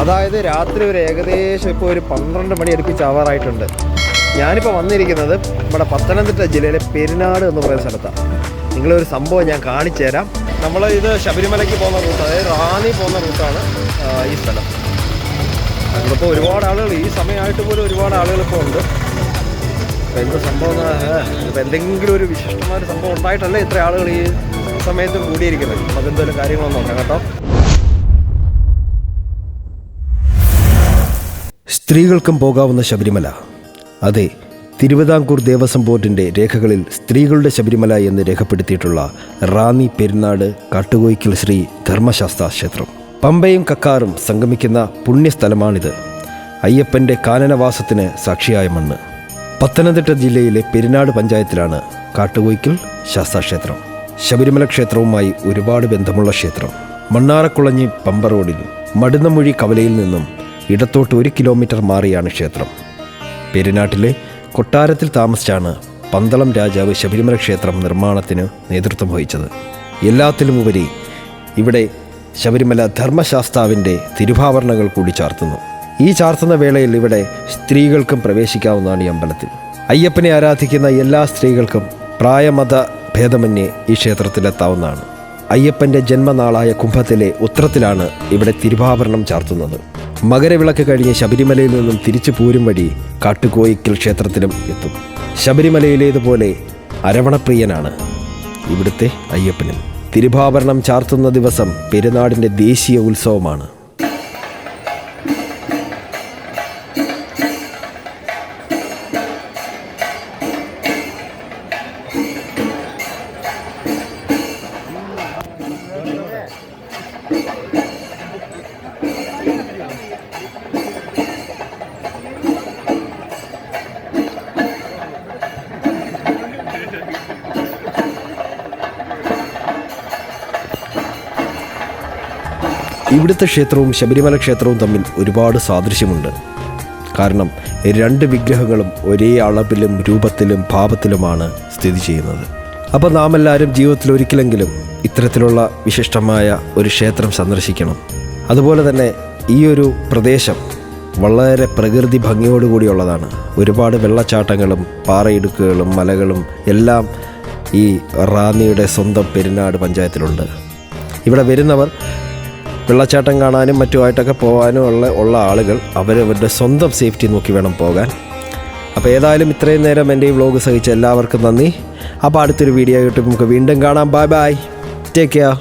അതായത് രാത്രി ഒരു ഏകദേശം ഇപ്പോൾ ഒരു പന്ത്രണ്ട് മണി അടുപ്പിച്ച് ആവാറായിട്ടുണ്ട് ഞാനിപ്പോൾ വന്നിരിക്കുന്നത് നമ്മുടെ പത്തനംതിട്ട ജില്ലയിലെ പെരുന്നാട് എന്ന് പറയുന്ന സ്ഥലത്താണ് നിങ്ങളൊരു സംഭവം ഞാൻ കാണിച്ചു തരാം. നമ്മൾ ഇത് ശബരിമലയ്ക്ക് പോകുന്ന റൂട്ട് അതായത് റാന്നി പോകുന്ന റൂട്ടാണ് ഈ സ്ഥലം. നമ്മളിപ്പോൾ ഒരുപാട് ആളുകൾ ഈ സമയമായിട്ട് പോലും ഒരുപാട് ആളുകൾ ഇപ്പോൾ ഉണ്ട്. അപ്പോൾ എന്ത് സംഭവം ഇപ്പം എന്തെങ്കിലും ഒരു വിശിഷ്ടമായ സംഭവം ഉണ്ടായിട്ടല്ലേ ഇത്ര ആളുകൾ ഈ സമയത്ത് കൂടിയിരിക്കുന്നത്? നമുക്ക് എന്തെങ്കിലും കാര്യങ്ങളൊന്നും നോക്കാം കേട്ടോ. സ്ത്രീകൾക്കും പോകാവുന്ന ശബരിമല. അതെ തിരുവിതാംകൂർ ദേവസ്വം ബോർഡിന്റെ രേഖകളിൽ സ്ത്രീകളുടെ ശബരിമല എന്ന് രേഖപ്പെടുത്തിയിട്ടുള്ള റാന്നി പെരുന്നാട് കാട്ടുകോയിക്കൽ ശ്രീ ധർമ്മശാസ്ത്ര ക്ഷേത്രം. പമ്പയും കക്കാറും സംഗമിക്കുന്ന പുണ്യസ്ഥലമാണിത്. അയ്യപ്പന്റെ കാനനവാസത്തിന് സാക്ഷിയായ മണ്ണ്. പത്തനംതിട്ട ജില്ലയിലെ പെരുന്നാട് പഞ്ചായത്തിലാണ് കാട്ടുകോയിക്കൽ ശാസ്താക്ഷേത്രം ശബരിമല ക്ഷേത്രവുമായി ഒരുപാട് ബന്ധമുള്ള ക്ഷേത്രം. മണ്ണാറക്കുളഞ്ഞി പമ്പ റോഡിൽ മടുന്നമൊഴി കവലയിൽ നിന്നും ഇടത്തോട്ട് ഒരു കിലോമീറ്റർ മാറിയാണ് ക്ഷേത്രം. പെരുനാട്ടിലെ കൊട്ടാരത്തിൽ താമസിച്ചാണ് പന്തളം രാജാവ് ശബരിമല ക്ഷേത്രം നിർമ്മാണത്തിന് നേതൃത്വം വഹിച്ചത്. എല്ലാത്തിലുമുപരി ഇവിടെ ശബരിമല ധർമ്മശാസ്താവിന്റെ തിരുഭാവരണങ്ങൾ കൂടി ചാർത്തുന്നു. ഈ ചാർത്തുന്ന വേളയിൽ ഇവിടെ സ്ത്രീകൾക്കും പ്രവേശിക്കാവുന്നതാണ് ഈ അമ്പലത്തിൽ. അയ്യപ്പനെ ആരാധിക്കുന്ന എല്ലാ സ്ത്രീകൾക്കും പ്രായമത ഭേദമന്യേ ഈ ക്ഷേത്രത്തിലെത്താവുന്നതാണ്. അയ്യപ്പന്റെ ജന്മനാളായ കുംഭത്തിലെ ഉത്രത്തിലാണ് ഇവിടെ തിരുഭാവരണം ചാർത്തുന്നത്. മകരവിളക്ക് കഴിഞ്ഞ് ശബരിമലയിൽ നിന്നും തിരിച്ചു പോരും വഴി കാട്ടുകോയിക്കൽ ക്ഷേത്രത്തിലും എത്തും. ശബരിമലയിലേതുപോലെ അരവണപ്രിയനാണ് ഇവിടുത്തെ അയ്യപ്പനും തിരുഭാവരണം ചാർത്തുന്ന ദിവസം പെരുന്നാടിന്റെ ദേശീയ ഉത്സവമാണ്. ഇവിടുത്തെ ക്ഷേത്രവും ശബരിമല ക്ഷേത്രവും തമ്മിൽ ഒരുപാട് സാദൃശ്യമുണ്ട്. കാരണം രണ്ട് വിഗ്രഹങ്ങളും ഒരേ അളവിലും രൂപത്തിലും ഭാവത്തിലുമാണ് സ്ഥിതി ചെയ്യുന്നത്. അപ്പോൾ നാം എല്ലാവരും ജീവിതത്തിൽ ഒരിക്കലെങ്കിലും ഇത്തരത്തിലുള്ള വിശിഷ്ടമായ ഒരു ക്ഷേത്രം സന്ദർശിക്കണം. അതുപോലെ തന്നെ ഈ ഒരു പ്രദേശം വളരെ പ്രകൃതി ഭംഗിയോടുകൂടിയുള്ളതാണ് ഒരുപാട് വെള്ളച്ചാട്ടങ്ങളും പാറയിടുക്കുകളും മലകളും എല്ലാം ഈ റാന്നിയുടെ സ്വന്തം പെരുന്നാട് പഞ്ചായത്തിലുണ്ട്. ഇവിടെ വരുന്നവർ വെള്ളച്ചാട്ടം കാണാനും മറ്റുമായിട്ടൊക്കെ പോകാനും ഉള്ള ഉള്ള ആളുകൾ അവരവരുടെ സ്വന്തം സേഫ്റ്റി നോക്കി വേണം പോകാൻ. അപ്പോൾ ഏതായാലും ഇത്രയും നേരം എന്റെ ഈ വ്ലോഗ് സഹിച്ച എല്ലാവർക്കും നന്ദി. അപ്പോൾ അടുത്തൊരു വീഡിയോ ആയിട്ട് നമുക്ക് വീണ്ടും കാണാം. Bye bye take care